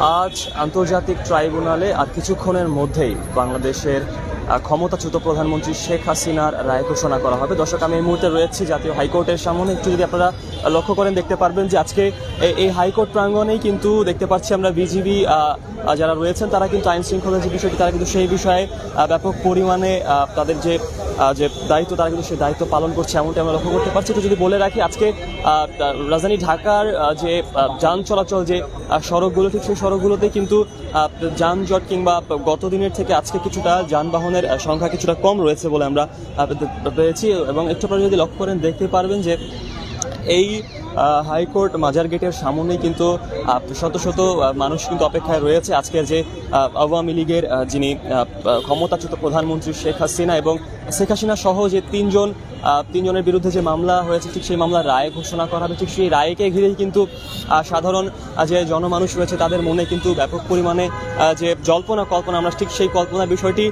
আজ আন্তর্জাতিক ট্রাইব্যুনালে আর কিছুক্ষণের মধ্যেই বাংলাদেশের ক্ষমতাচ্যুত প্রধানমন্ত্রী শেখ হাসিনার রায় ঘোষণা করা হবে। দর্শক, আমি এই মুহূর্তে রয়েছি জাতীয় হাইকোর্টের সামনে। একটু যদি আপনারা লক্ষ্য করেন, দেখতে পারবেন যে আজকে এই- হাইকোর্ট প্রাঙ্গণেই কিন্তু দেখতে পাচ্ছি আমরা বিজিবি যারা রয়েছেন, তারা কিন্তু আইন শৃঙ্খলার যে বিষয়টি, তারা কিন্তু সেই বিষয়ে ব্যাপক পরিমাণে তাদের যে যে দায়িত্ব, তারা কিন্তু সেই দায়িত্ব পালন করছে এমনটি আমরা লক্ষ্য করতে পারছি। তো যদি বলে রাখি, আজকে রাজধানী ঢাকার যে যান চলাচল যে সড়কগুলো, ঠিক সেই সড়কগুলোতে কিন্তু যানজট কিংবা গত দিনের থেকে আজকে কিছুটা যানবাহনের আহ, সংখ্যা কিছুটা কম রয়েছে বলে আমরা পেয়েছি এবং একটু আপনারা যদি লক্ষ্য করেন দেখতে পারবেন যে এই হাইকোর্ট মাজার গেটের সামনেই কিন্তু শত শত মানুষ কিন্তু অপেক্ষায় রয়েছে। আজকে যে আওয়ামী লীগের যিনি ক্ষমতাচ্যুত প্রধানমন্ত্রী শেখ হাসিনা এবং শেখ হাসিনা সহ যে তিনজন তিনজনের বিরুদ্ধে যে মামলা হয়েছে, ঠিক সেই মামলার রায় ঘোষণা করা হবে। ঠিক সেই রায়কে ঘিরেই কিন্তু সাধারণ যে জনমানুষ রয়েছে, তাদের মনে কিন্তু ব্যাপক পরিমাণে যে জল্পনা, কল্পনা, আমরা ঠিক সেই কল্পনার বিষয়টি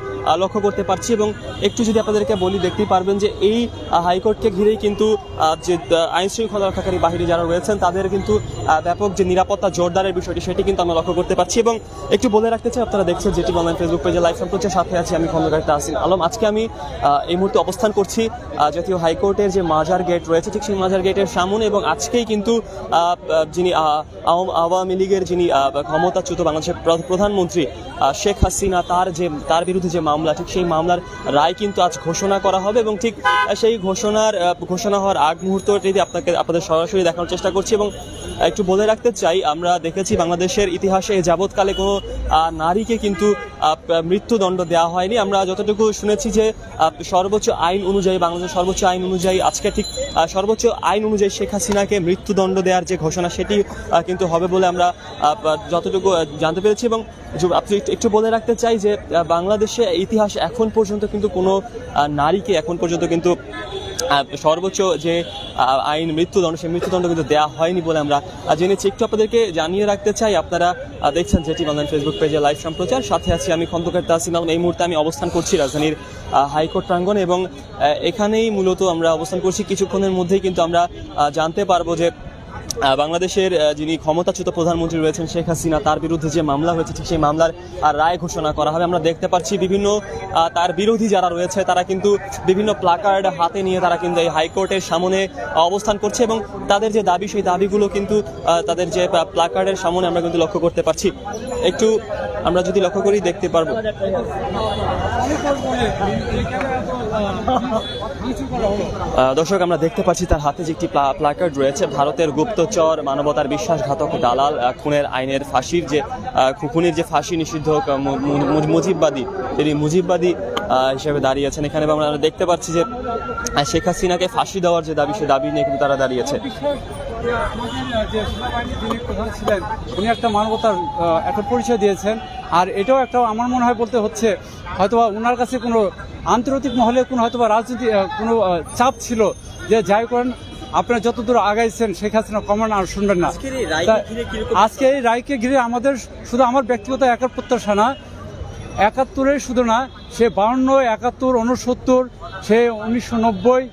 লক্ষ্য করতে পারছি এবং একটু যদি আপনাদেরকে বলি, দেখতেই পারবেন যে এই হাইকোর্টকে ঘিরেই কিন্তু যে আইন শৃঙ্খলা রক্ষাকারী বাহিনী যারা রয়েছেন, তাদের কিন্তু ব্যাপক যে নিরাপত্তা জোরদারের বিষয়টি, সেটি কিন্তু আমরা লক্ষ্য করতে পারছি এবং একটু বলে রাখতে চাই, আপনারা দেখছেন যেটি অনলাইন ফেসবুক পেজে লাইভ সম্প্রচার সাথে আছি আমি খন্দকার তাহসিন আলম। আজকে আমি এই মুহূর্তে অবস্থান করছি জাতীয় হাইকোর্টের যে মাজার গেট রয়েছে, ঠিক সেই মাজার গেটের সামনে এবং আজকেই কিন্তু যিনি আওয়ামী লীগের যিনি ক্ষমতাচ্যুত বাংলাদেশের প্রধানমন্ত্রী শেখ হাসিনা, তার যে, তার বিরুদ্ধে যে মামলা, ঠিক সেই মামলার রায় কিন্তু আজ ঘোষণা করা হবে এবং ঠিক সেই ঘোষণার ঘোষণা হওয়ার আগ মুহূর্তটি আপনাকে, আপনাদের সরাসরি দেখানোর চেষ্টা করছি এবং একটু বলে রাখতে চাই, আমরা দেখেছি বাংলাদেশের ইতিহাসে যাবৎকালে কোনো নারীকে কিন্তু মৃত্যুদণ্ড দেওয়া হয়নি। আমরা যতটুকু শুনেছি যে সর্বোচ্চ আইন অনুযায়ী, বাংলাদেশের সর্বোচ্চ আইন অনুযায়ী, আজকে ঠিক সর্বোচ্চ আইন অনুযায়ী শেখ হাসিনাকে মৃত্যুদণ্ড দেওয়ার যে ঘোষণা, সেটি কিন্তু হবে বলে আমরা যতটুকু জানতে পেরেছি এবং আপনি একটু- বলে রাখতে চাই যে বাংলাদেশে ইতিহাস এখন পর্যন্ত কিন্তু কোনো নারীকে এখন পর্যন্ত কিন্তু সর্বোচ্চ যে আইন মৃত্যুদণ্ড, সেই মৃত্যুদণ্ড কিন্তু দেওয়া হয়নি বলে আমরা জেনেছি। একটু আপনাদেরকে জানিয়ে রাখতে চাই, আপনারা দেখছেন যেটি অনলাইন ফেসবুক পেজে লাইভ সম্প্রচার। সাথে আছি আমি খন্দকার তাসিম আলম এই মুহূর্তে আমি অবস্থান করছি রাজধানীর হাইকোর্ট প্রাঙ্গণ এবং এখানেই মূলত আমরা অবস্থান করছি। কিছুক্ষণের মধ্যেই কিন্তু আমরা জানতে পারব যে বাংলাদেশের যিনি ক্ষমতাচ্যুত প্রধানমন্ত্রী রয়েছেন শেখ হাসিনা, তার বিরুদ্ধে যে মামলা হয়েছে, ঠিক সেই মামলার রায় ঘোষণা করা হবে। আমরা দেখতে পাচ্ছি বিভিন্ন তার বিরোধী যারা রয়েছে, তারা কিন্তু বিভিন্ন প্লাকার্ড হাতে নিয়ে তারা কিন্তু এই হাইকোর্টের সামনে অবস্থান করছে এবং তাদের যে দাবি, সেই দাবিগুলো কিন্তু তাদের যে প্লাকার্ডের সামনে আমরা কিন্তু লক্ষ্য করতে পারছি। একটু আমরা যদি লক্ষ্য করি, দেখতে পারব। দর্শক, আমরা দেখতে পাচ্ছি তার হাতে যে একটি প্লা- প্লাকার্ড রয়েছে। ভারতের গুপ্তচর মানবতার বিশ্বাসঘাতক দালাল খুনের আইনের ফাঁসির যে খুনির যে ফাঁসি নিষিদ্ধ মুজিববাদী, তিনি মুজিববাদী হিসেবে দাঁড়িয়েছেন এখানে আমরা দেখতে পাচ্ছি যে শেখ হাসিনাকে ফাঁসি দেওয়ার যে দাবি, সে দাবি নিয়ে কিন্তু তারা দাঁড়িয়েছে আমাদের যে সেনাবাহিনীর যিনি প্রধান ছিলেন উনি একটা মানবতার একটা পরিচয় দিয়েছেন। আর এটাও একটা আমার মনে হয় বলতে হচ্ছে হয়তোবা ওনার কাছে কোনো আন্তর্জাতিক মহলে কোনো হয়তোবা রাজনীতি কোনো চাপ ছিল যে যাই করেন আপনারা যতদূর আগাইছেন শেখ হাসিনা কমান আর শুনবেন না। আজকে এই রায়কে ঘিরে আমাদের শুধু আমার ব্যক্তিগত একার প্রত্যাশা না একাত্তরে শুধু না সে বাউন্ন একাত্তর উনসত্তর সে উনিশশো নব্বই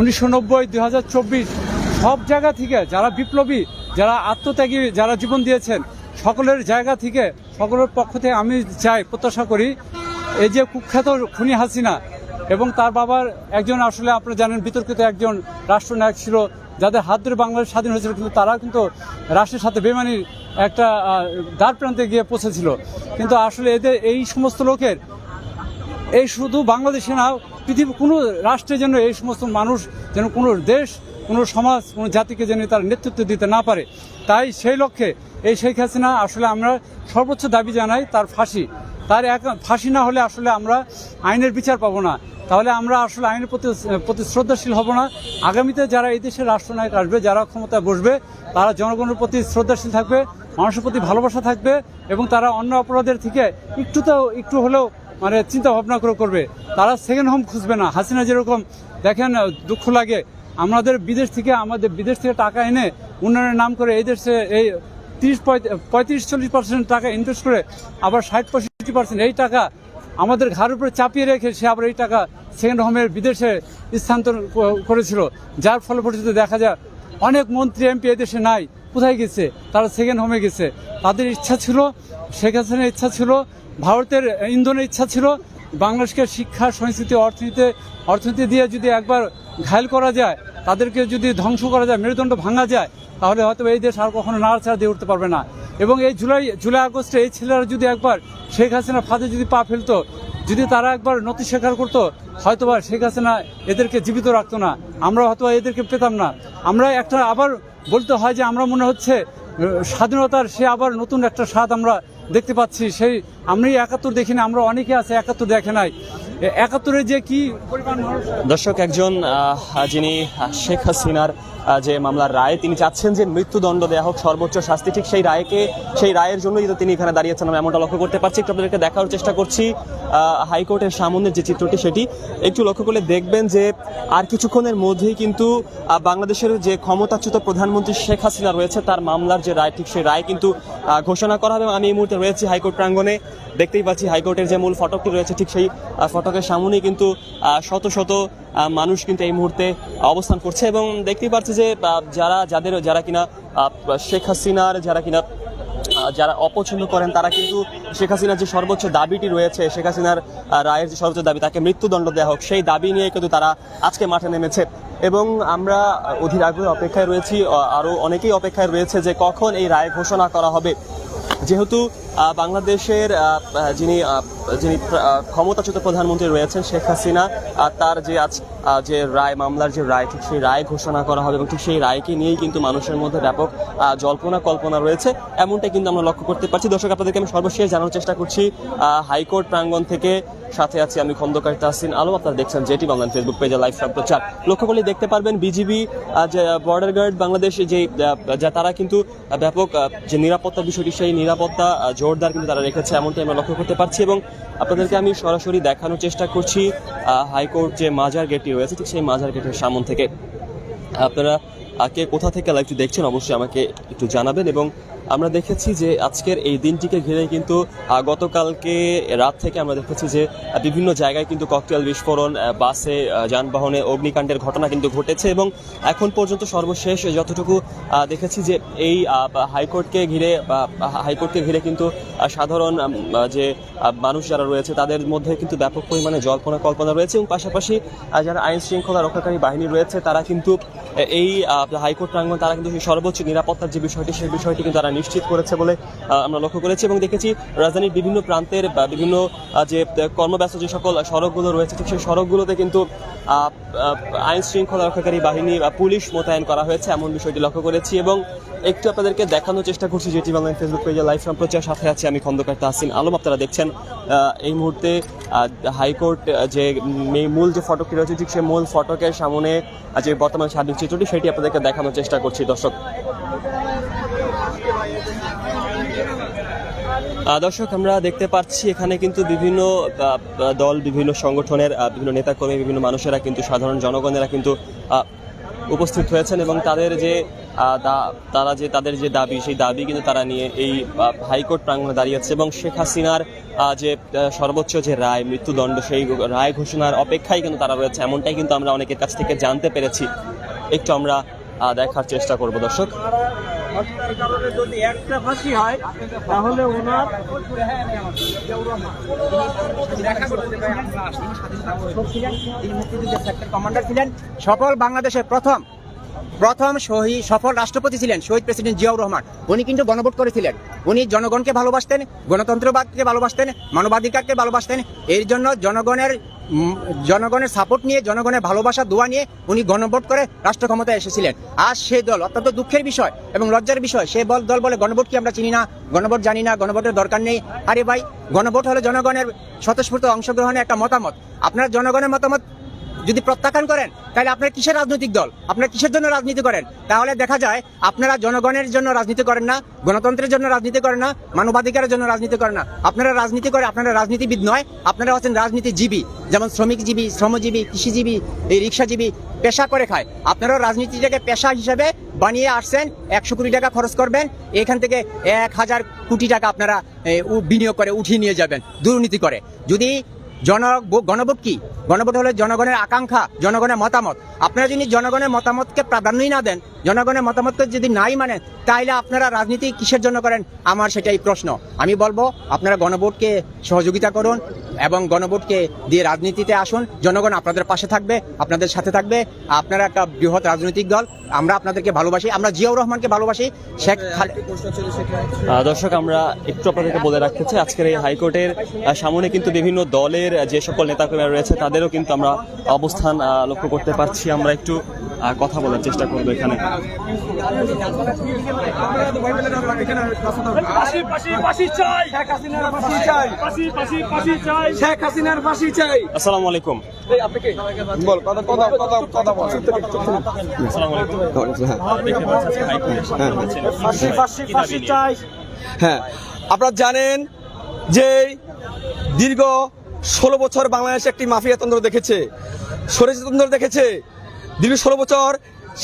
উনিশশো নব্বই, দুই সব জায়গা থেকে যারা বিপ্লবী, যারা আত্মত্যাগী, যারা জীবন দিয়েছেন, সকলের জায়গা থেকে, সকলের পক্ষ থেকে আমি চাই, প্রত্যাশা করি, এই যে কুখ্যাত খুনি হাসিনা এবং তার বাবার একজন আসলে আপনারা জানেন, বিতর্কিত একজন রাষ্ট্রনায়ক ছিল, যাদের হাত ধরে বাংলাদেশ স্বাধীন হয়েছিল, কিন্তু তারা কিন্তু রাষ্ট্রের সাথে বেমানির একটা দ্বার প্রান্তে গিয়ে পৌঁছেছিল। কিন্তু আসলে এদের, এই সমস্ত লোকের এই শুধু বাংলাদেশে না পৃথিবীর কোনো রাষ্ট্রের জন্য এই সমস্ত মানুষ যেন কোনো দেশ, কোনো সমাজ, কোনো জাতিকে যেন তার নেতৃত্ব দিতে না পারে। তাই সেই লক্ষ্যে এই শেখ হাসিনা আসলে আমরা সর্বোচ্চ দাবি জানাই, তার ফাঁসি। তার এক ফাঁসি না হলে আসলে আমরা আইনের বিচার পাবো না। তাহলে আমরা আসলে আইনের প্রতি প্রতি শ্রদ্ধাশীল হব না। আগামীতে যারা এই দেশের রাষ্ট্রনায়ক আসবে, যারা ক্ষমতায় বসবে, তারা জনগণের প্রতি শ্রদ্ধাশীল থাকবে, মানুষের প্রতি ভালোবাসা থাকবে এবং তারা অন্য অপরাধের থেকে একটু তো, একটু হলেও মানে চিন্তা ভাবনা করে করবে। তারা সেকেন্ড হোম খুঁজবে না। হাসিনা যেরকম দেখেন দুঃখ লাগে। আমাদের বিদেশ থেকে, আমাদের বিদেশ থেকে টাকা এনে উন্নয়নের নাম করে এই দেশে এই তিরিশ পঁয়ত্রিশ, চল্লিশ পার্সেন্ট টাকা ইনভেস্ট করে আবার ষাট, পঁয়ষট্টি পার্সেন্ট এই টাকা আমাদের ঘাড়ের উপরে চাপিয়ে রেখে সে আবার এই টাকা সেকেন্ড হোমের বিদেশে স্থানান্তর করেছিল। যার ফলে পরিস্থিতি দেখা যায়, অনেক মন্ত্রী, এমপি এদেশে নাই। কোথায় গেছে? তারা সেকেন্ড হোমে গেছে। তাদের ইচ্ছা ছিল, শেখ হাসিনার ইচ্ছা ছিল ভারতের ইন্ধনের ইচ্ছা ছিল বাংলাদেশকে শিক্ষা, সংস্কৃতি, অর্থনীতি অর্থনীতি দিয়ে যদি একবার ঘায়ল করা যায়, তাদেরকে যদি ধ্বংস করা যায়, মেরুদণ্ড ভাঙা যায়, তাহলে হয়তো এই দেশ আর কখনো নাড়াচাড়া দিয়ে উঠতে পারবে না। এবং এই জুলাই জুলাই আগস্টে এই ছেলেরা যদি একবার শেখ হাসিনার ফাঁদে যদি পা ফেলতো, যদি তারা একবার নথি স্বীকার করতো, হয়তোবা শেখ হাসিনা এদেরকে জীবিত রাখতো না। আমরা হয়তো এদেরকে পেতাম না। আমরা একটা আবার বলতে হয় যে, আমরা মনে হচ্ছে স্বাধীনতার সে আবার নতুন একটা স্বাদ আমরা দেখতে পাচ্ছি, সেই আমি একাত্তর দেখি না আমরা অনেকে আছে একাত্তর দেখে নাই। একাত্তরে যে কি দর্শক, একজন যিনি শেখ হাসিনার যে মামলার রায় তিনি চাচ্ছেন যে মৃত্যুদণ্ড দেওয়া হোক, সর্বোচ্চ শাস্তি, ঠিক সেই রায়কে, সেই রায়ের জন্যই তো তিনি এখানে দাঁড়িয়েছেন আমি এমনটা লক্ষ্য করতে পারছি। একটু আপনাদেরকে দেখার চেষ্টা করছি হাইকোর্টের সামনে যে চিত্রটি, সেটি একটু লক্ষ্য করলে দেখবেন যে আর কিছুক্ষণের মধ্যেই কিন্তু বাংলাদেশের যে ক্ষমতাচ্যুত প্রধানমন্ত্রী শেখ হাসিনা রয়েছে, তার মামলার যে রায়, ঠিক সেই রায় কিন্তু ঘোষণা করা হবে। আমি এই মুহূর্তে রয়েছি হাইকোর্ট প্রাঙ্গণে, দেখতেই পাচ্ছি হাইকোর্টের যে মূল ফটকটি রয়েছে, ঠিক সেই ফটকের সামনেই কিন্তু শত শত মানুষ কিন্তু এই মুহূর্তে অবস্থান করছে এবং দেখতেই পাচ্ছি যে যারা, যাদের, যারা কিনা শেখ হাসিনার যারা কিনা যারা অপছন্দ করেন, তারা কিন্তু শেখ হাসিনার যে সর্বোচ্চ দাবিটি রয়েছে, শেখ হাসিনার রায়ের যে সর্বোচ্চ দাবি, তাকে মৃত্যুদণ্ড দেওয়া হোক, সেই দাবি নিয়ে কিন্তু তারা আজকে মাঠে নেমেছে। এবং আমরা অধীর আগ্রহে অপেক্ষায় রয়েছি আরও অনেকেই অপেক্ষায় রয়েছে যে কখন এই রায় ঘোষণা করা হবে। যেহেতু বাংলাদেশের যিনি যিনি ক্ষমতাচ্যুত প্রধানমন্ত্রী রয়েছেন শেখ হাসিনা তার যে আজ যে রায়, মামলার যে রায়, ঠিক সেই রায় ঘোষণা করা হবে এবং ঠিক সেই রায়কে নিয়েই কিন্তু মানুষের মধ্যে ব্যাপক জল্পনা, কল্পনা রয়েছে। এমনটাই কিন্তু আমরা লক্ষ্য করতে পারছি। দর্শক, আপনাদেরকে আমি সর্বশেষ জানানোর চেষ্টা করছি হাইকোর্ট প্রাঙ্গণ থেকে সাথে আছি আমি খন্দকার তাহসিন আলো আপনারা দেখছেন জেটি বাংলা ফেসবুক পেজে লাইভ সম্প্রচার লক্ষ্য করলে দেখতে পারবেন বিজিবি বর্ডার গার্ড বাংলাদেশ যে যা তারা কিন্তু ব্যাপক যে নিরাপত্তা বিষয়টি, সেই নিরাপত্তা জোরদার কিন্তু তারা রেখেছে, এমনটাই আমরা লক্ষ্য করতে পারছি এবং আপনাদেরকে আমি সরাসরি দেখানোর চেষ্টা করছি হাইকোর্ট যে মাজার গেটটি রয়েছে, ঠিক সেই মাজার গেটের সামন থেকে। আপনারা কে কোথা থেকে লাইভটি দেখছেন, অবশ্যই আমাকে একটু জানাবেন এবং আমরা দেখেছি যে আজকের এই দিনটিকে ঘিরে কিন্তু গতকালকে রাত থেকে আমরা দেখেছি যে বিভিন্ন জায়গায় কিন্তু ককটেল বিস্ফোরণ বাসে যানবাহনে অগ্নিকাণ্ডের ঘটনা কিন্তু ঘটেছে এবং এখন পর্যন্ত সর্বশেষ যতটুকু দেখেছি যে এই হাইকোর্টকে ঘিরে, বা হাইকোর্টকে ঘিরে কিন্তু সাধারণ যে মানুষ যারা রয়েছে তাদের মধ্যে কিন্তু ব্যাপক পরিমাণে জল্পনা কল্পনা রয়েছে এবং পাশাপাশি যারা আইন শৃঙ্খলা রক্ষাকারী বাহিনী রয়েছে তারা কিন্তু এই হাইকোর্ট প্রাঙ্গণ তারা কিন্তু সর্বোচ্চ নিরাপত্তার যে বিষয়টি, সেই বিষয়টি কিন্তু তারা নিশ্চিত করেছে বলে আমরা লক্ষ্য করেছি এবং দেখেছি রাজধানীর বিভিন্ন প্রান্তের বা বিভিন্ন যে, কর্মব্যস্ত যে সকল সড়কগুলো রয়েছে, ঠিক সেই সড়কগুলোতে কিন্তু আইন শৃঙ্খলা রক্ষাকারী বাহিনী বা পুলিশ মোতায়েন করা হয়েছে এমন বিষয়টি লক্ষ্য করেছি এবং একটু আপনাদেরকে দেখানোর চেষ্টা করছি যেটি বাংলা ফেসবুক পেজে লাইভ সম্প্রচার সাথে আছে আমি খন্দকার তাহসিন আলম। আপনারা দেখছেন এই মুহূর্তে হাইকোর্ট যে মূল যে ফটকটি রয়েছে, ঠিক সেই মূল ফটকের সামনে যে বর্তমান স্বাধীন চিত্রটি, সেটি আপনাদেরকে দেখানোর চেষ্টা করছি। দর্শক দর্শক, আমরা দেখতে পাচ্ছি এখানে কিন্তু বিভিন্ন দল, বিভিন্ন সংগঠনের বিভিন্ন নেতাকর্মী, বিভিন্ন মানুষেরা কিন্তু, সাধারণ জনগণেরা কিন্তু উপস্থিত হয়েছেন এবং তাদের যে তারা যে, তাদের যে দাবি, সেই দাবি কিন্তু তারা নিয়ে এই হাইকোর্ট প্রাঙ্গণে দাঁড়িয়েছে এবং শেখ হাসিনার যে সর্বোচ্চ যে রায়, মৃত্যুদণ্ড, সেই রায় ঘোষণার অপেক্ষায় কিন্তু তারা রয়েছে। এমনটাই কিন্তু আমরা অনেকের কাছ থেকে জানতে পেরেছি। একটু আমরা দেখার চেষ্টা করব, দর্শক। হত্যার কারণে যদি একটা ফাঁসি হয়, তাহলে ওনার কমান্ডার ছিলেন সফল বাংলাদেশের প্রথম প্রথম শহীদ সফল রাষ্ট্রপতি ছিলেন শহীদ প্রেসিডেন্ট জিয়াউর রহমান। উনি কিন্তু গণভোট করেছিলেন। উনি জনগণকে ভালোবাসতেন, গণতন্ত্রবাদকে ভালোবাসতেন, মানবাধিকারকে ভালোবাসতেন। এর জন্য জনগণের জনগণের সাপোর্ট নিয়ে, জনগণের ভালোবাসা, দোয়া নিয়ে উনি গণভোট করে রাষ্ট্র ক্ষমতায় এসেছিলেন। আর সে দল অত্যন্ত দুঃখের বিষয় এবং লজ্জার বিষয়, সে বল দল বলে গণভোট কি আমরা চিনি না, গণভোট জানি না, গণভোটের দরকার নেই। আরে ভাই, গণভোট হলো জনগণের স্বতঃস্ফূর্ত অংশগ্রহণের একটা মতামত। আপনার জনগণের মতামত যদি প্রত্যাখ্যান করেন, তাহলে আপনার কিসের রাজনৈতিক দল? আপনারা কিসের জন্য রাজনীতি করেন? তাহলে দেখা যায়, আপনারা জনগণের জন্য রাজনীতি করেন না, গণতন্ত্রের জন্য রাজনীতি করেন না, মানবাধিকারের জন্য রাজনীতি করেন না। আপনারা রাজনীতি করে, আপনারা রাজনীতিবিদ নয়, আপনারা হচ্ছেন রাজনীতিজীবী। যেমন শ্রমিকজীবী, শ্রমজীবী, কৃষিজীবী, এই রিক্সাজীবী পেশা করে খায়। আপনারাও রাজনীতিটাকে পেশা হিসেবে বানিয়ে আসছেন, একশো কোটি টাকা খরচ করবেন, এখান থেকে এক হাজার কোটি টাকা আপনারা বিনিয়োগ করে উঠিয়ে নিয়ে যাবেন, দুর্নীতি করে। যদি জন গণভোট কি? গণভোট হলে জনগণের আকাঙ্ক্ষা, জনগণের মতামত। আপনারা যদি জনগণের মতামতকে প্রাধান্যই না দেন, জনগণের মতামতকে যদি নাই মানেন, তাইলে আপনারা রাজনীতি কিসের জন্য করেন? আমার সেটাই প্রশ্ন। আমি বলব, আপনারা গণভোটকে সহযোগিতা করুন এবং গণভোটকে দিয়ে রাজনীতিতে আসুন। জনগণ আপনাদের পাশে থাকবে আপনাদের সাথে থাকবে। আপনারা একটা বৃহৎ রাজনৈতিক দল আমরা আপনাদেরকে ভালোবাসি আমরা জিয়াউর রহমানকে ভালোবাসি। শেখ খালে- দর্শক আমরা একটু আপনাদেরকে বলে রাখতে চাই আজকের এই হাইকোর্টের সামনে কিন্তু বিভিন্ন দলের যে সকল নেতাকর্মীরা রয়েছে তাদেরও কিন্তু আমরা অবস্থান লক্ষ্য করতে পারছি। আমরা একটু কথা বলার চেষ্টা করব এখানে। চাই। চাই। চাই। শেখ হাসিনার ফাঁসি চাই। আসসালামু আলাইকুম। বল কথা কথা কথা কথা বল। আসসালামু আলাইকুম। হাইকোর্টের সামনে রয়েছেন। ফাঁসি ফাঁসি ফাঁসি চাই। হ্যাঁ আপনারা জানেন যে দীর্ঘ ষোলো বছর বাংলাদেশ একটি মাফিয়াতন্ত্র দেখেছে স্বৈরাচারতন্ত্র দেখেছে। দীর্ঘ ষোলো বছর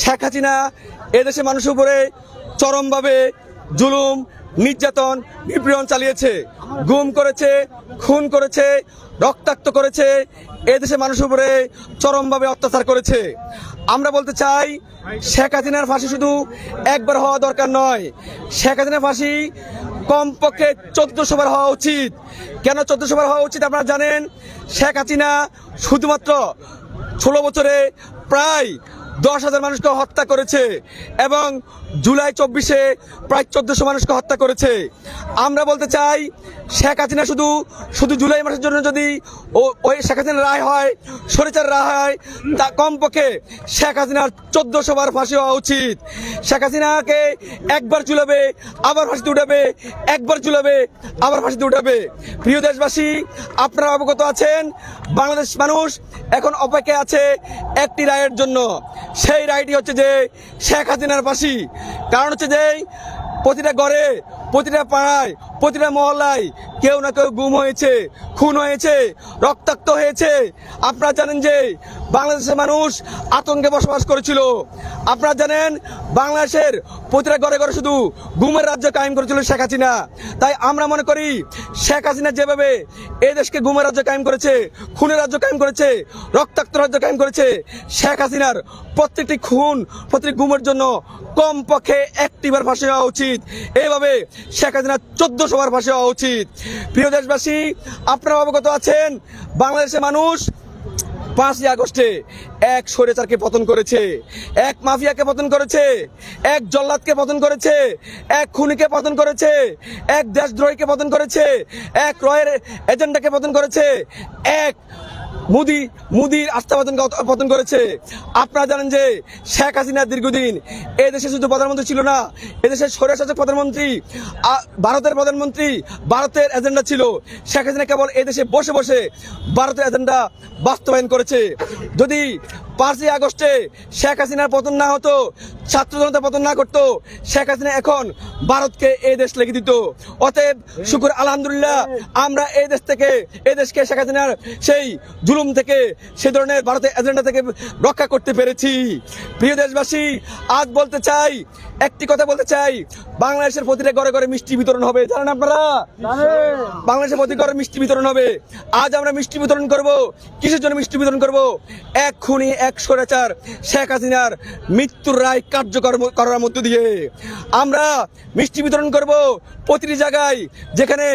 শেখ হাসিনা এদেশে মানুষের উপরে চরমভাবে জুলুম নির্যাতন, নিপীড়ন চালিয়েছে, গুম করেছে, খুন করেছে, রক্তাক্ত করেছে, এদেশে মানুষের উপরে চরমভাবে অত্যাচার করেছে। আমরা বলতে চাই, শেখ হাসিনার ফাঁসি শুধু একবার হওয়া দরকার নয়। শেখ হাসিনার ফাঁসি কমপক্ষে চোদ্দশো বার হওয়া উচিত। কেন চোদ্দশো বার হওয়া উচিত আপনারা জানেন? শেখ হাসিনা শুধুমাত্র ষোলো বছরে প্রায় দশ হাজার মানুষকে হত্যা করেছে এবং জুলাই চব্বিশে প্রায় চোদ্দশো মানুষকে হত্যা করেছে। আমরা বলতে চাই, শেখ হাসিনা শুধু শুধু জুলাই মাসের জন্য যদি ওই শেখ হাসিনার রায় হয় সরিচার রায় হয়, তা কমপক্ষে শেখ হাসিনার চোদ্দশো বার ফাঁসি হওয়া উচিত। শেখ হাসিনাকে একবার চুলাবে আবার ফাঁসিতে উঠাবে, একবার চুলাবে আবার ফাঁসিতে উঠাবে। প্রিয় দেশবাসী, আপনারা অবগত আছেন, বাংলাদেশ মানুষ এখন অপেক্ষায় আছে একটি রায়ের জন্য। সেই রায়টি হচ্ছে যে, শেখ হাসিনার ফাঁসি। কারণ হচ্ছে যে প্রতিটা ঘরে, প্রতিটা পাড়ায়, প্রতিটা মহল্লায় কেউ না কেউ গুম হয়েছে, খুন হয়েছে, রক্তাক্ত হয়েছে। আপনারা জানেন যে বাংলাদেশের মানুষ আতঙ্কে বসবাস করেছিল। আপনারা জানেন বাংলাদেশের প্রতিটা ঘরে ঘরে শুধু গুমের রাজ্য কায়েম করেছিল শেখ হাসিনা। তাই আমরা মনে করি শেখ হাসিনা যেভাবে এই দেশকে গুমের রাজ্য কায়েম করেছে, খুনের রাজ্য কায়েম করেছে, রক্তাক্ত রাজ্য কায়েম করেছে, শেখ হাসিনার প্রত্যেকটি খুন প্রত্যেক গুমের জন্য কমপক্ষে একটিবার ফাঁসি হওয়া উচিত। এইভাবে শেখ হাসিনার চোদ্দশো বার ফাঁসি হওয়া উচিত। প্রিয় দেশবাসী, আপনারা অবগত আছেন, বাংলাদেশের মানুষ পাঁচই আগস্টে এক স্বৈরাচারকে পতন করেছে, এক মাফিয়াকে পতন করেছে, এক জল্লাদকে পতন করেছে, এক খুনিকে পতন করেছে, এক দেশদ্রোহীকে পতন করেছে, এক রয়ের এজেন্ডাকে পতন করেছে, এক মুদি, মোদির আস্থা পতন করেছে। আপনারা জানেন যে শেখ হাসিনা দীর্ঘদিন এই দেশে শুধু প্রধানমন্ত্রী ছিল না এদেশের স্বৈরশাসক প্রধানমন্ত্রী ভারতের প্রধানমন্ত্রী, ভারতের এজেন্ডা ছিল। শেখ হাসিনা কেবল এদেশে দেশে বসে বসে ভারতের এজেন্ডা বাস্তবায়ন করেছে। যদি পাঁচই আগস্টে শেখ হাসিনার পতন না হতো, ছাত্র জনতা পতন না করতো, শেখ হাসিনা এখন ভারতকে এই দেশ লেগে দিত। অতএব শুকুর, আলহামদুলিল্লাহ, আমরা এই দেশ থেকে, এই দেশকে শেখ হাসিনার সেই জুলুম থেকে, সে ধরনের ভারতের এজেন্ডা থেকে রক্ষা করতে পেরেছি। প্রিয় দেশবাসী, আজ বলতে চাই একটি কথা বলতে চাই। বাংলাদেশের প্রতিটা ঘরে ঘরে মিষ্টি বিতরণ হবে জানেন আপনারা? বাংলাদেশের প্রতি ঘরে মিষ্টি বিতরণ হবে। আজ আমরা মিষ্টি বিতরণ করব। কিসের জন্য মিষ্টি বিতরণ করব? এক খুনি এক সরাচার শেখ হাসিনার মৃত্যুর রায় কার্যকর করার মধ্য দিয়ে। আমরা মিষ্টি বিতরণ করব প্রতিটি জায়গায় যেখানে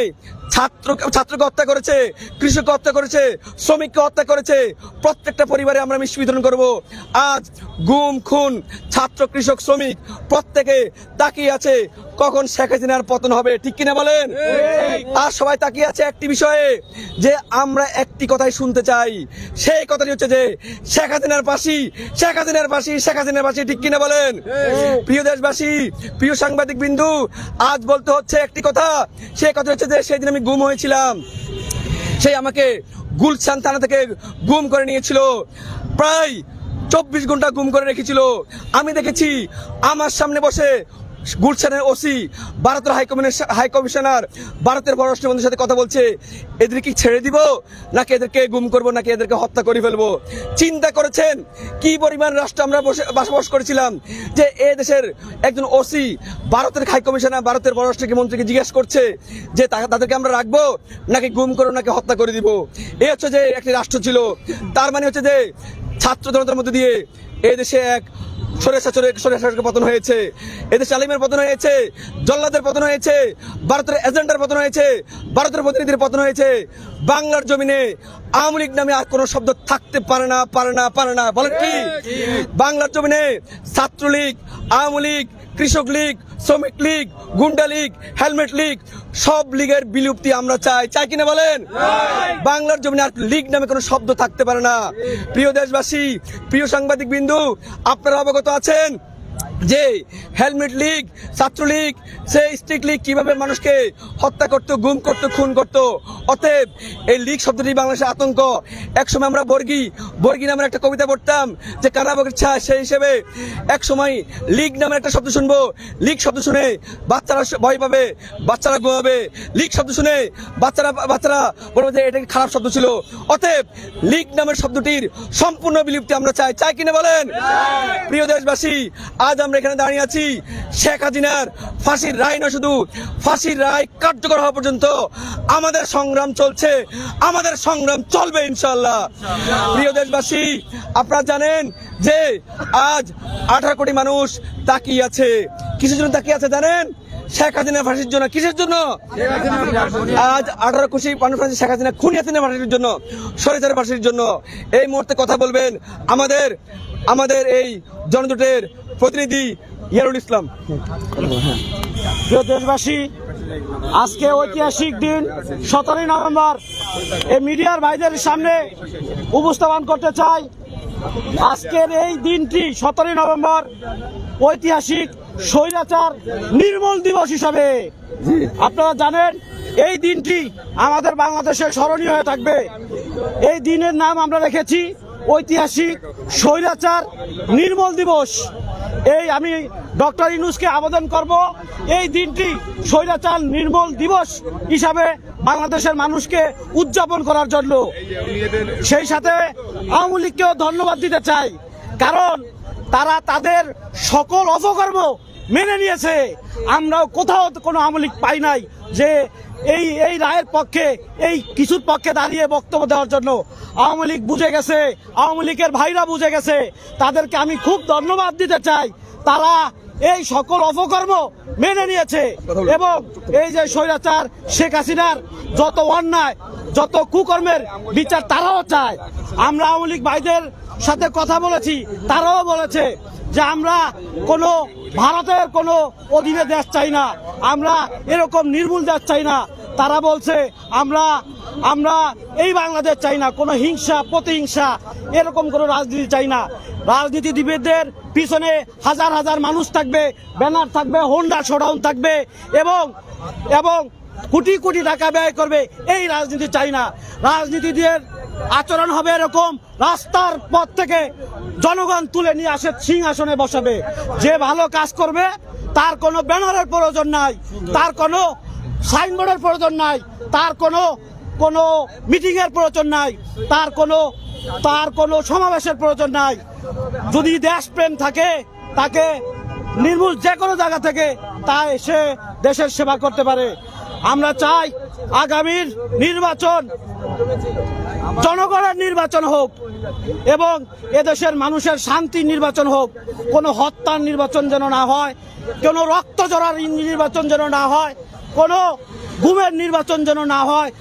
ছাত্র ছাত্রকে হত্যা করেছে কৃষককে হত্যা করেছে শ্রমিককে হত্যা করেছে। প্রত্যেকটা পরিবারে আমরা মিষ্টি বিতরণ করব। আজ গুম খুন ছাত্র কৃষক শ্রমিক প্রত্যেকে তাকিয়ে আছে কখন শেখ হাসিনার পতন হবে ঠিক কিনা বলেন? আর সবাই তাকিয়ে আছে একটি বিষয়ে যে আমরা একটি কথাই শুনতে চাই। সেই কথাটি হচ্ছে যে শেখ হাসিনার পাশি শেখ হাসিনার পাশি শেখ হাসিনার পাশি ঠিক কিনা বলেন? প্রিয় দেশবাসী প্রিয় সাংবাদিক বিন্দু আজ বলতে হচ্ছে একটি কথা। সেই কথা হচ্ছে যে সেদিন আমি গুম হয়েছিলাম। সেই আমাকে গুলশান থানা থেকে গুম করে নিয়েছিল। প্রায় চব্বিশ ঘণ্টা গুম করে রেখেছিল। আমি দেখেছি, আমার সামনে বসে গুলশানের ওসি, ভারতের হাই কমিশনার ভারতের পররাষ্ট্রমন্ত্রীর সাথে কথা বলছে। এদের কি ছেড়ে দিব? নাকি এদেরকে গুম করব? নাকি এদেরকে হত্যা করে ফেলব? চিন্তা করেছেন? কি পরিমাণ রাষ্ট্র আমরা বসে বসবাস করেছিলাম? যে এ দেশের একজন ওসি, ভারতের হাই কমিশনার ভারতের পররাষ্ট্র মন্ত্রীকে জিজ্ঞেস করছে যে তাদেরকে আমরা রাখব? নাকি গুম করো? নাকি হত্যা করে দিব? এই হচ্ছে যে একটি রাষ্ট্র ছিল। তার মানে হচ্ছে যে ছাত্র জনতার মধ্যে দিয়ে এই দেশে এক সরেসাচরের পতন হয়েছে। এদেশে আলিমের পতন হয়েছে জল্লাদের পতন হয়েছে ভারতের এজেন্ডার পতন হয়েছে ভারতের প্রতিনিধির পতন হয়েছে। বাংলার জমিনে আওয়ামী লীগ নামে আর কোনো শব্দ থাকতে পারে না পারে না পারে না। বলেন কি? বাংলার জমিনে ছাত্রলীগ আওয়ামী লীগ কৃষক লীগ, শ্রমিক লীগ, গুন্ডা লীগ, হেলমেট লীগ, সব লীগের বিলুপ্তি আমরা চাই। চাই কিনা বলেন? বাংলার জমিনে আর লীগ নামে কোনো শব্দ থাকতে পারে না। প্রিয় দেশবাসী, প্রিয় সাংবাদিক বিন্দু, আপনারা অবগত আছেন? যে হেলমেট লীগ ছাত্রলীগ সেই স্টিক লীগ কীভাবে মানুষকে হত্যা করতো গুম করতো খুন করতো। অতএব এই লীগ শব্দটি বাংলাদেশের আতঙ্ক। একসময় আমরা বর্গি বর্গি নামের একটা কবিতা পড়তাম যে কানাবগের ছায়া সেই হিসেবে। একসময় লীগ নামের একটা শব্দ শুনব। লীগ শব্দ শুনে বাচ্চারা ভয় পাবে বাচ্চারা ঘুমাবে। লীগ শব্দ শুনে বাচ্চারা বাচ্চারা বলবে যে এটা খারাপ শব্দ ছিল। অতএব লীগ নামের শব্দটির সম্পূর্ণ বিলুপ্তি আমরা চাই। চাই কিনা বলেন? প্রিয় দেশবাসী আজ আমরা এখানে দাঁড়িয়ে আছি। শেখ হাসিনার ফাঁসির রায় না শুধু, ফাঁসির রায় কার্যকর হওয়া পর্যন্ত আমাদের সংগ্রাম চলছে, আমাদের সংগ্রাম চলবে ইনশাল্লাহ প্রিয় দেশবাসী, আপনারা জানেন যে আজ আঠারো কোটি মানুষ তাকিয়ে আছে। কিসের জন্য তাকিয়ে আছে জানেন? শেখ হাসিনা ফাঁসির জন্য। কিসের জন্য? আজ আঠারো কোটি মানুষ আছে শেখ হাসিনা, খুনি হাসিনা ফাঁসির জন্য সরেচারের ফাঁসির জন্য। এই মুহূর্তে কথা বলবেন আমাদের আমাদের এই জনজোটের প্রতিনিধি ইয়ারুল ইসলাম। প্রিয় দেশবাসী, আজকে ঐতিহাসিক দিন, সতেরোই নভেম্বর। এই মিডিয়ার ভাইদের সামনে উপস্থাপন করতে চাই। আজকের এই দিনটি সতেরোই নভেম্বর, ঐতিহাসিক স্বৈরাচার নির্মূল দিবস হিসাবে। আপনারা জানেন, এই দিনটি আমাদের বাংলাদেশে স্মরণীয় হয়ে থাকবে। এই দিনের নাম আমরা রেখেছি ঐতিহাসিক স্বৈরাচার নির্মূল দিবস। এই আমি ডক্টর ইনুসকে আবেদন করব। এই দিনটি স্বৈরাচার নির্মূল দিবস হিসাবে বাংলাদেশের মানুষকে উদযাপন করার জন্য। সেই সাথে আওয়ামী লীগকেও ধন্যবাদ দিতে চাই, কারণ তারা তাদের সকল অপকর্ম মেনে নিয়েছে। আমরাও কোথাও কোনো আওয়ামী লীগ পাই নাই যে এই এই রায়ের পক্ষে এই কিছুর পক্ষে দাঁড়িয়ে বক্তব্য দেওয়ার জন্য আওয়ামী লীগ বুঝে গেছে আওয়ামী লীগের ভাইরা বুঝে গেছে। তাদেরকে আমি খুব ধন্যবাদ দিতে চাই। তারা এই সকল অপকর্ম মেনে নিয়েছে এবং এই যে স্বৈরাচার শেখ হাসিনার যত অন্যায় যত কুকর্মের বিচার তারাও চায়। আমরা আওয়ামী লীগ ভাইদের সাথে কথা বলেছি তারাও বলেছে। যে আমরা কোনো ভারতের কোনো অধীনে দেশ চাই না, আমরা এরকম নির্মূল দেশ চাই না। তারা বলছে, আমরা আমরা এই বাংলাদেশ চাই না, কোনো হিংসা, প্রতিহিংসা, এরকম কোনো রাজনীতি চাই না। রাজনীতিবিদদের পিছনে হাজার হাজার মানুষ থাকবে, ব্যানার থাকবে, হোন্ডা শোডাউন থাকবে এবং এবং কোটি কোটি টাকা ব্যয় করবে, এই রাজনীতি চাই না। রাজনীতিদের আচরণ হবে এরকম। রাস্তার পথ থেকে জনগণ তুলে নিয়ে আসে, সিংহাসনে বসাবে। যে ভালো কাজ করবে, তার কোনো ব্যানারের প্রয়োজন নাই, তার কোনো সাইনবোর্ডের প্রয়োজন নাই, তার কোনো কোনো মিটিংয়ের প্রয়োজন নাই, তার কোনো তার কোনো সমাবেশের প্রয়োজন নাই। যদি দেশপ্রেম থাকে, তাকে নির্মূল যে কোনো জায়গা থেকে তা এসে দেশের সেবা করতে পারে। আমরা চাই আগামীর নির্বাচন জনগণের নির্বাচন হোক এবং এদেশের মানুষের শান্তি নির্বাচন হোক, কোনো হত্যার নির্বাচন যেন না হয়, কোনো রক্ত জড়ার নির্বাচন যেন না হয়, কোনো ঘুমের নির্বাচন যেন না হয়,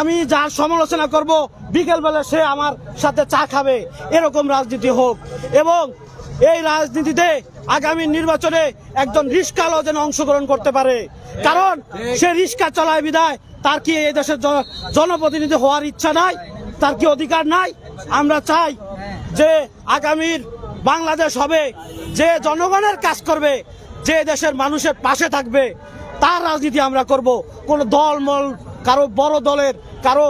আমি যার সমালোচনা করব, বিকেলবেলা সে আমার সাথে চা খাবে, এরকম রাজনীতি হোক। এবং এই রাজনীতিতে আগামী নির্বাচনে একজন রিস্কালও যেন অংশগ্রহণ করতে পারে। কারণ সে রিস্কা চালায় বিদায়, তার কি এই দেশের জনপ্রতিনিধি হওয়ার ইচ্ছা নাই? তার কি অধিকার নাই? আমরা চাই যে আগামীর বাংলাদেশ হবে, যে জনগণের কাজ করবে, যে দেশের মানুষের পাশে থাকবে, তার রাজনীতি আমরা করব। কোন দল মল, কারও বড় দলের, কারও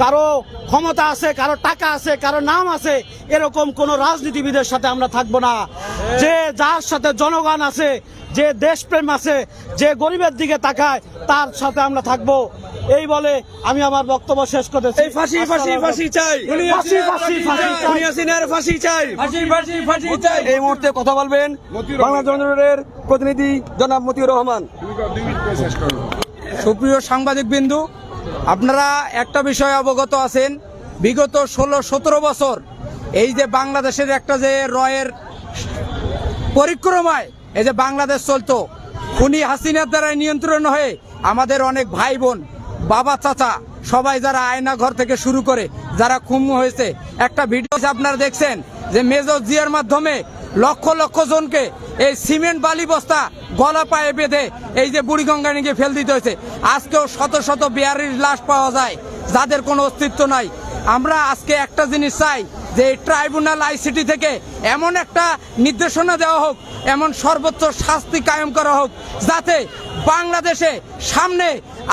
কারও ক্ষমতা আছে কারও টাকা আছে কারও নাম আছে এরকম কোন রাজনীতিবিদের সাথে আমরা থাকব না। যে যার সাথে জনগণ আছে যে দেশপ্রেম আছে যে গরিবের দিকে তাকায় তার সাথে আমরা থাকব। এই বলে আমি আমার বক্তব্য শেষ করতেছি। এই ফাঁসি ফাঁসি ফাঁসি চাই। ফাঁসি ফাঁসি ফাঁসি চাই। খুনি হাসিনার ফাঁসি চাই। এই মুহূর্তে কথা বলবেন বাংলা জনগণের প্রতিনিধি জনাব মতিউর রহমান। সুপ্রিয় সাংবাদিক বিন্দু আপনারা একটা বিষয়ে অবগত আছেন, বিগত ষোলো, সতেরো বছর এই যে বাংলাদেশের একটা যে রয়ের পরিক্রমায় এই যে বাংলাদেশ চলতো, খুনি হাসিনার দ্বারা নিয়ন্ত্রণ হয়ে আমাদের অনেক ভাই বোন, বাবা, চাচা সবাই যারা আয়না ঘর থেকে শুরু করে যারা খুম হয়েছে। একটা ভিডিও আপনারা দেখছেন যে মেজর জিয়ার মাধ্যমে লক্ষ লক্ষ জনকে এই সিমেন্ট বালি বস্তা গলা পায়ে বেঁধে এই যে বুড়িগঙ্গা নিয়ে ফেল দিতে হয়েছে। আজকেও শত শত বিহারির লাশ পাওয়া যায়, যাদের কোনো অস্তিত্ব নাই। আমরা আজকে একটা জিনিস চাই, যে ট্রাইব্যুনাল আইসিটি থেকে এমন একটা নির্দেশনা দেওয়া হোক, এমন সর্বোচ্চ শাস্তি কায়েম করা হোক, যাতে বাংলাদেশে সামনে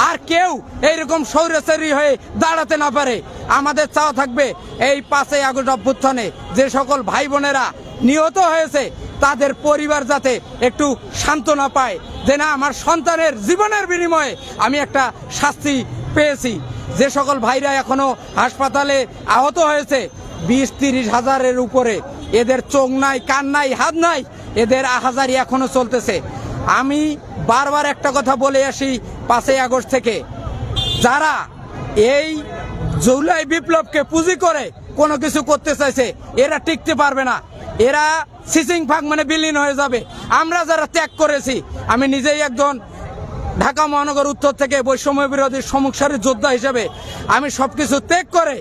আর কেউ এইরকম সৌরচারী হয়ে দাঁড়াতে না পারে। আমাদের চাওয়া থাকবে এই পাঁচই আগস্ট অভ্যুত্থানে যে সকল ভাই বোনেরা নিহত হয়েছে তাদের পরিবার যাতে একটু সান্ত্বনা পায় যে না, আমার সন্তানের জীবনের বিনিময়ে আমি একটা শাস্তি পেয়েছি। যে সকল ভাইরা এখনও হাসপাতালে আহত হয়েছে, বিশ তিরিশ হাজারের উপরে। এদের চোখ নাই, কান নাই, হাত নাই, এদের আহাজারি এখনও চলতেছে। আমি বারবার একটা কথা বলে আসি পাঁচই আগস্ট থেকে। যারা এই জুলাই বিপ্লবকে পুঁজি করে কোনো কিছু করতে চাইছে, এরা টিকতে পারবে না। এরা সিসিং ফাঁক মানে বিলীন হয়ে যাবে। আমরা যারা ত্যাগ করেছি, আমি নিজেই একজন ঢাকা মহানগর উত্তর থেকে বৈষম্য বিরোধী সমুখসারের যোদ্ধা হিসেবে আমি সবকিছু ত্যাগ করে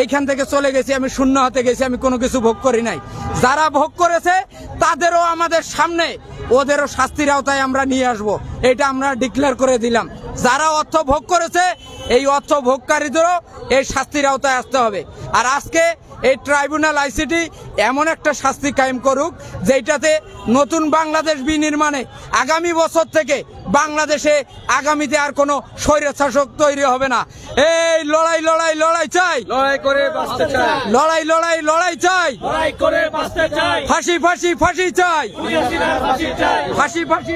এইখান থেকে চলে গেছি, আমি শূন্য হাতে গেছি, আমি কোনো কিছু ভোগ করি নাই। যারা ভোগ করেছে, তাদেরও আমাদের সামনে, ওদেরও শাস্তির আওতায় আমরা নিয়ে আসব। এটা আমরা ডিক্লেয়ার করে দিলাম। যারা অর্থ ভোগ করেছে এই অর্থ ভোগকারীদেরও এই শাস্তির আওতায় আসতে হবে। আর আজকে এই ট্রাইব্যুনাল আইসিটি এমন একটা শাস্তি কায়েম করুক যেটাতে নতুন বাংলাদেশ বিনির্মাণে আগামী বছর থেকে বাংলাদেশে আগামীতে আর কোনো স্বৈরশাসক তৈরি হবে না। এই লড়াই লড়াই লড়াই চাই। লড়াই করে বাঁচতে চাই। লড়াই লড়াই লড়াই চাই। লড়াই করে বাঁচতে চাই। ফাঁসি ফাঁসি ফাঁসি চাই। ফাঁসি ফাঁসি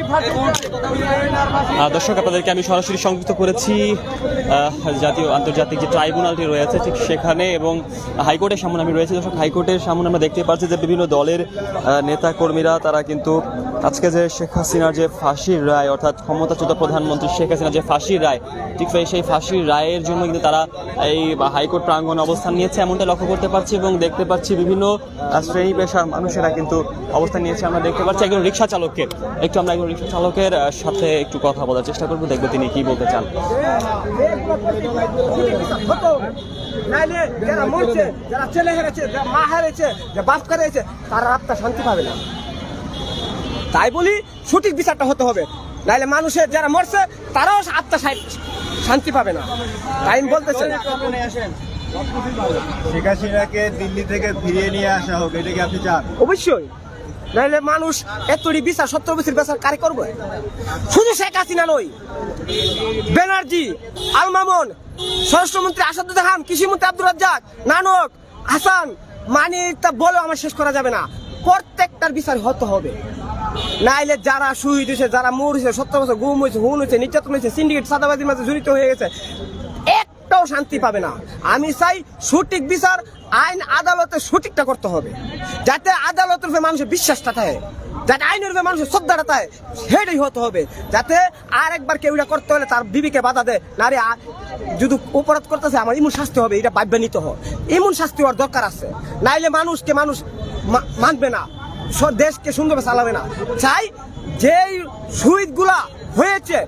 দর্শক আপনাদেরকে আমি সরাসরি সংযুক্ত করেছি জাতীয় আন্তর্জাতিক যে ট্রাইব্যুনালটি রয়েছে ঠিক সেখানে এবং হাইকোর্টের সামনে আমি রয়েছি। দর্শক হাইকোর্টের সামনে আমরা দেখতে পাচ্ছি যে বিভিন্ন দলের নেতা কর্মীরা তারা কিন্তু আজকে যে শেখ হাসিনার যে ফাঁসির রায়, অর্থাৎ ক্ষমতাচ্যুত প্রধানমন্ত্রী শেখ হাসিনার যে ফাঁসির রায়, ঠিক সেই ফাঁসির রায়ের জন্য কিন্তু তারা এই হাইকোর্ট প্রাঙ্গণে অবস্থান নিয়েছে, এমনটা লক্ষ্য করতে পারছি এবং দেখতে পাচ্ছি বিভিন্ন শ্রেণি পেশার মানুষেরা কিন্তু অবস্থান নিয়েছে। আমরা দেখতে পাচ্ছি একজন রিক্সা চালককে। একটু আমরা একজন রিক্সা চালকের সাথে একটু কথা বলার চেষ্টা করব, দেখব তিনি কি বলতে চান। যারা মরছে, যারা ছেলে হেরেছে, যারা মা হারিয়েছে যারা বাপ হারিয়েছে তারা আত্মা শান্তি পাবে না। তাই বলি সঠিক বিচারটা হতে হবে। নাইলে মানুষের যারা মরছে তারাও আত্মা শান্তি পাবে না। তাই আমি বলতে চাই শেখ হাসিনাকে দিল্লি থেকে ফিরিয়ে নিয়ে আসা হোক এটা কি আপনি চান? অবশ্যই। নাইলে মানুষ এতটি বিচার সত্তর বছর বিচার কারে করবে? শুধু শেখ হাসিনা নয় ব্যানার্জি আল মামুন স্বরাষ্ট্রমন্ত্রী আসাদুজ্জাহান কৃষিমন্ত্রী আব্দুর রাজ্জাক নানক হাসান মানি তা বলে আমার শেষ করা যাবে না। প্রত্যেকটার বিচার হতে হবে। নাইলে যারা শহীদ হয়েছে, যারা মরেছে, সত্তর বছর গুম হয়েছে হুন হয়েছে, নির্যাতন হয়েছে সিন্ডিকেট সাদাবাজির মাঝে জড়িত হয়ে গেছে, একটাও শান্তি পাবে না। আমি চাই সঠিক বিচার, আইন, আদালতে সঠিকটা করতে হবে। যাতে আদালতের উপরে মানুষের বিশ্বাসটা থাকে, যাতে আইনের উপরে মানুষের শ্রদ্ধাটা থাকে, সেটাই হতে হবে। যাতে আর একবার কেউ এটা করতে হলে তার বিবিকে বাধা দেয়। নারে যদি অপরাধ করতেছে, আমার ইমন শাস্তি হবে, এটা ভাববে নিতে হয় ইমন শাস্তি হওয়ার দরকার আছে। নাইলে মানুষকে মানুষ মানবে না। দেশকে সুন্দরভাবে চালাবে না। চাই যেই শহীদগুলা হয়েছে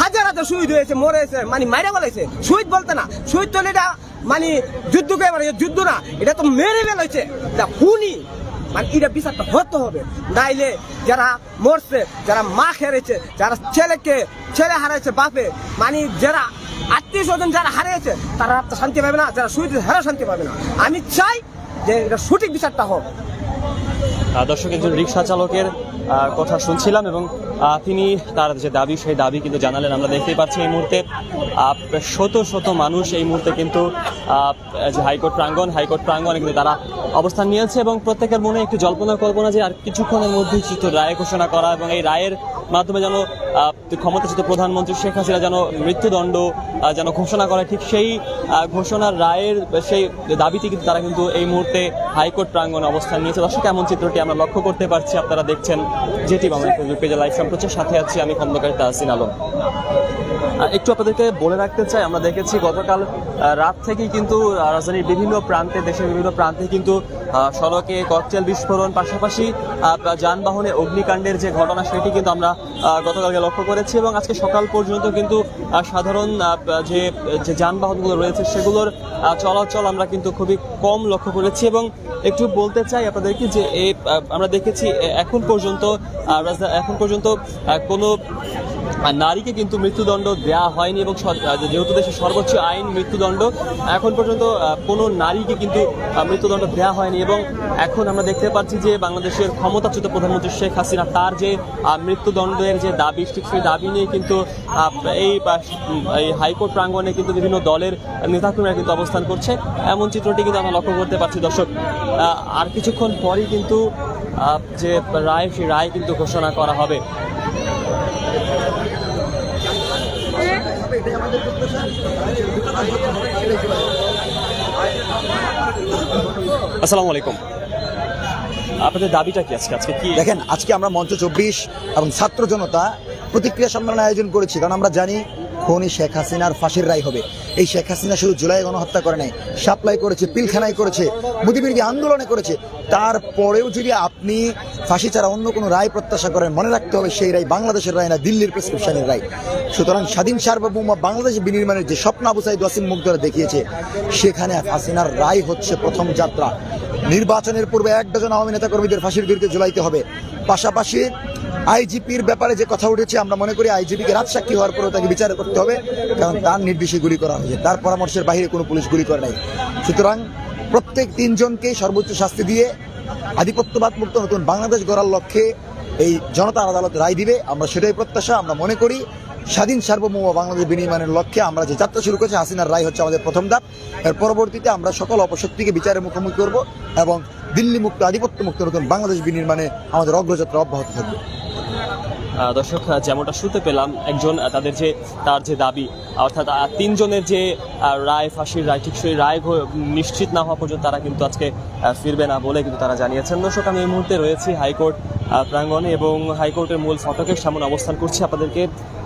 হাজার হাজার শহীদ হয়েছে, মরেছে মানে মাইরা বলেছে শহীদ বলতে না, শহীদ তো এটা মানে যুদ্ধকে মানে যুদ্ধ না, এটা তো মেরে ফেলেছে। এটা খুনি। মানে এটা বিচারটা হতে হবে। নাইলে যারা মরছে, যারা মা হেরেছে, যারা ছেলেকে, ছেলে হারাইছে বাপে মানে যারা আত্মীয় স্বজন যারা হারিয়েছে, তারা শান্তি পাবে না, যারা শহীদ হারা শান্তি পাবে না। আমি চাই যে এটা সঠিক বিচারটা হোক। দর্শক, একজন রিক্সা চালকের কথা শুনছিলাম এবং তিনি তার যে দাবি, সেই দাবি কিন্তু জানালেন। আমরা দেখতেই পাচ্ছি এই মুহূর্তে শত শত মানুষ এই মুহূর্তে কিন্তু যে হাইকোর্ট প্রাঙ্গণ, হাইকোর্ট প্রাঙ্গণে কিন্তু তারা অবস্থান নিয়েছে এবং প্রত্যেকের মনে একটু জল্পনা কল্পনা যে আর কিছুক্ষণের মধ্যেই চিত্র রায় ঘোষণা করা এবং এই রায়ের মাধ্যমে যেন ক্ষমতাচ্যুত প্রধানমন্ত্রী শেখ হাসিনা যেন মৃত্যুদণ্ড যেন ঘোষণা করে, ঠিক সেই ঘোষণার রায়ের সেই দাবিতে কিন্তু তারা কিন্তু এই মুহূর্তে হাইকোর্ট প্রাঙ্গণে অবস্থান নিয়েছে। দর্শক, এমন চিত্রটি আমরা লক্ষ্য করতে পারছি। আপনারা দেখছেন যেটি আমার পেজে লাইভ সম্প্রচার। সাথে আছি আমি খন্দকার তাহসিন আলম। একটু আপনাদেরকে বলে রাখতে চাই, আমরা দেখেছি গতকাল রাত থেকেই কিন্তু রাজধানীর বিভিন্ন প্রান্তে, দেশের বিভিন্ন প্রান্তে কিন্তু সড়কে ককটেল বিস্ফোরণ, পাশাপাশি যানবাহনে অগ্নিকাণ্ডের যে ঘটনা, সেটি কিন্তু আমরা গতকালকে লক্ষ্য করেছি এবং আজকে সকাল পর্যন্ত কিন্তু সাধারণ যে যে যানবাহনগুলো রয়েছে, সেগুলোর চলাচল আমরা কিন্তু খুবই কম লক্ষ্য করেছি এবং একটু বলতে চাই আপনাদেরকে যে আমরা দেখেছি এখন পর্যন্ত এখন পর্যন্ত কোনো নারীকে কিন্তু মৃত্যুদণ্ড দেওয়া হয়নি এবং যেহেতু দেশের সর্বোচ্চ আইন মৃত্যুদণ্ড, এখন পর্যন্ত কোনো নারীকে কিন্তু মৃত্যুদণ্ড দেওয়া হয়নি এবং এখন আমরা দেখতে পাচ্ছি যে বাংলাদেশের ক্ষমতাচ্যুত প্রধানমন্ত্রী শেখ হাসিনা তার যে মৃত্যুদণ্ডের যে দাবি, ঠিক সেই দাবি নিয়ে কিন্তু এই এই হাইকোর্ট প্রাঙ্গণে কিন্তু বিভিন্ন দলের নেতাকর্মীরা কিন্তু অবস্থান করছে। এমন চিত্রটি কিন্তু আমরা লক্ষ্য করতে পারছি, দর্শক। আর কিছুক্ষণ পরই কিন্তু যে রায়, সেই রায় কিন্তু ঘোষণা করা হবে। আসসালামু আলাইকুম। আপনাদের দাবিটা কি আজকে? আজকে কি? দেখেন আজকে আমরা মঞ্চ চব্বিশ এবং ছাত্র জনতা প্রতিক্রিয়া সম্মেলন আয়োজন করেছি কারণ আমরা জানি খনি শেখ হাসিনার ফাঁসির রায় হবে। এই শেখ হাসিনা শুধু জুলাই গণহত্যা করে নাই, সাপ্লাই করেছে, পিলখানায় করেছে মুদিবিরোধী আন্দোলনে করেছে। তারপরেও যদি আপনি ফাঁসি ছাড়া অন্য কোনো রায় প্রত্যাশা করেন, মনে রাখতে হবে সেই রায় বাংলাদেশের রায় না, দিল্লির প্রেসক্রিপশনের রায়। সুতরাং স্বাধীন সার্বভৌম বাংলাদেশ বিনির্মাণের যে স্বপ্ন আবু সাইদ ওয়াসিম মুগ্ধরা দেখিয়েছে, সেখানে হাসিনার রায় হচ্ছে প্রথম যাত্রা। নির্বাচনের পূর্বে এক ডজন আওয়ামী নেতা কর্মীদের ফাঁসির বিরুদ্ধে জুলাইতে হবে। পাশাপাশি আইজিপির ব্যাপারে যে কথা উঠেছে, আমরা মনে করি আইজিপিকে রাত সাক্ষী হওয়ার পরেও তাকে বিচার করতে হবে, কারণ তার নির্দেশে গুলি করা হয়েছে। তার পরামর্শের বাইরে কোনো পুলিশ গুলি করে নাই। সুতরাং প্রত্যেক তিনজনকে সর্বোচ্চ শাস্তি দিয়ে আধিপত্যবাদ মুক্ত নতুন বাংলাদেশ গড়ার লক্ষ্যে এই জনতা আদালত রায় দিবে। আমরা সেটাই প্রত্যাশা। আমরা মনে করি স্বাধীন সার্বভৌম বাংলাদেশ বিনির্মাণের লক্ষ্যে আমরা যে যাত্রা শুরু করেছি, হাসিনার রায় হচ্ছে আমাদের প্রথম ধাপ। এর পরবর্তীতে আমরা সকল অপশক্তিকে বিচারের মুখোমুখি করব এবং দিল্লি মুক্ত আধিপত্য মুক্ত নতুন বাংলাদেশ বিনির্মাণে আমাদের অগ্রযাত্রা অব্যাহত থাকবে। দর্শক যেমনটা শুনতে পেলাম, একজন তাদের যে, তার যে দাবি, অর্থাৎ তিনজনের যে রায়, ফাঁসির রায়, ঠিক সেই রায় নিশ্চিত না হওয়া পর্যন্ত তারা কিন্তু আজকে ফিরবে না বলে কিন্তু তারা জানিয়েছেন। দর্শক, আমি এই মুহূর্তে রয়েছি হাইকোর্ট প্রাঙ্গণে এবং হাইকোর্টের মূল ফটকের সামনে অবস্থান করছি। আপনাদেরকে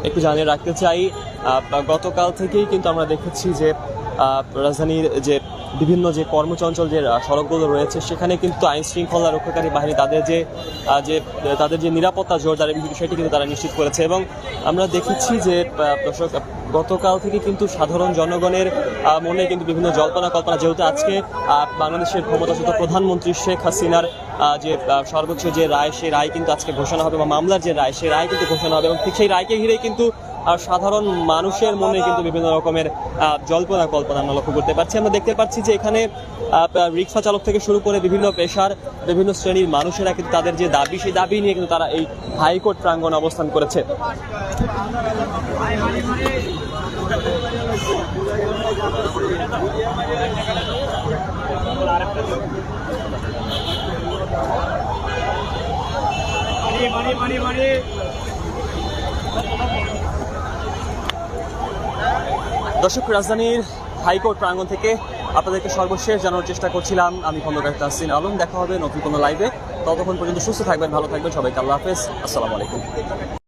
একটু জানিয়ে রাখতে চাই গতকাল থেকেই কিন্তু আমরা দেখেছি যে রাজধানীর যে বিভিন্ন যে কর্মচঞ্চল যে সড়কগুলো রয়েছে, সেখানে কিন্তু আইন শৃঙ্খলা রক্ষাকারী বাহিনী তাদের যে যে, তাদের যে নিরাপত্তা জোরদারের বিষয়টি কিন্তু তারা নিশ্চিত করেছে। এবং আমরা দেখেছি যে দর্শক, গতকাল থেকে কিন্তু সাধারণ জনগণের মনে কিন্তু বিভিন্ন জল্পনা কল্পনা, যেহেতু আজকে বাংলাদেশের ক্ষমতাচ্যুত প্রধানমন্ত্রী শেখ হাসিনার যে সর্বোচ্চ যে রায়, সেই রায় কিন্তু আজকে ঘোষণা হবে বা মামলার যে রায়, সেই রায় কিন্তু ঘোষণা হবে এবং ঠিক সেই রায়কে ঘিরে কিন্তু আহ, সাধারণ মানুষের মনে কিন্তু বিভিন্ন রকমের জল্পনা কল্পনা আমরা লক্ষ্য করতে পারছি। আমরা দেখতে পাচ্ছি যে এখানে রিক্সা চালক থেকে শুরু করে বিভিন্ন পেশার বিভিন্ন শ্রেণির মানুষেরা কিন্তু তাদের যে দাবি সেই দাবি নিয়ে কিন্তু তারা এই হাইকোর্ট প্রাঙ্গণ অবস্থান করেছে। দর্শক, রাজধানীর হাইকোর্ট প্রাঙ্গণ থেকে আপনাদেরকে সর্বশেষ জানানোর চেষ্টা করছিলাম। আমি খন্দকার তাহসিন আলম, দেখা হবে নতুন কোনো লাইভে ততক্ষণ পর্যন্ত সুস্থ থাকবেন, ভালো থাকবেন। সবাইকে আল্লাহ হাফেজ। আসসালামু আলাইকুম।